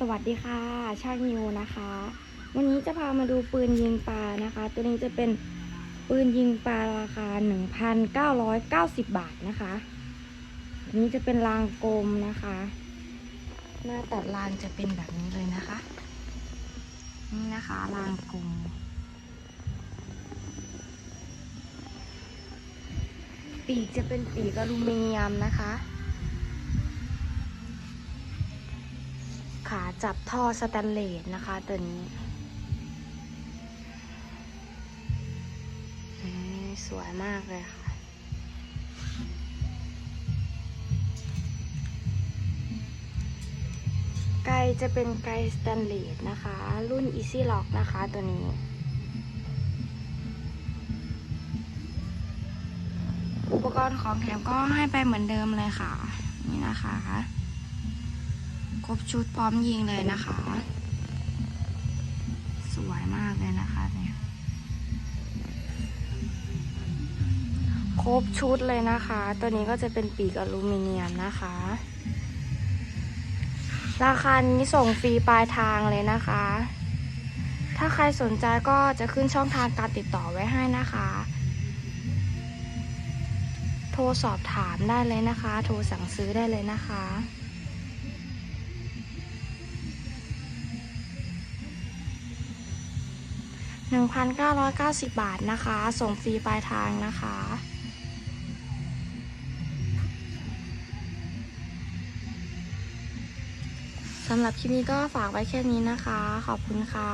สวัสดีค่ะ ช่างยูนะคะ วันนี้จะพามาดูปืนยิงปลานะคะ ตัวนี้จะเป็นปืนยิงปลาราคา 1,990 บาทนะคะอันนี้จะเป็นรางกลมนะคะ หน้าตัดรางจะเป็นแบบนี้เลยนะคะ นี่นะคะรางกลมปีกจะเป็นปีกอลูมิเนียมนะคะ ขาจับท่อสแตนเลสนะคะตัวนี้ สวยมากเลยค่ะ ไกจะเป็นไกสแตนเลสนะคะ รุ่น Easy Lock นะคะตัวนี้อุปกรณ์ของแถมก็ให้ไปเหมือนเดิมเลยค่ะ นี่นะคะ ครบชุดพร้อมยิงเลยนะคะ สวยมากเลยนะคะเนี่ยครบชุดเลยนะคะ ตัวนี้ก็จะเป็นปีกอลูมิเนียมนะคะ ราคานี้ส่งฟรีปลายทางเลยนะคะ ถ้าใครสนใจก็จะขึ้นช่องทางการติดต่อไว้ให้นะคะ โทรสอบถามได้เลยนะคะ โทรสั่งซื้อได้เลยนะคะ 1,990 บาทนะคะ ส่งฟรีปลายทางนะคะ สำหรับคลิปนี้ก็ฝากไว้แค่นี้นะคะ ขอบคุณค่ะ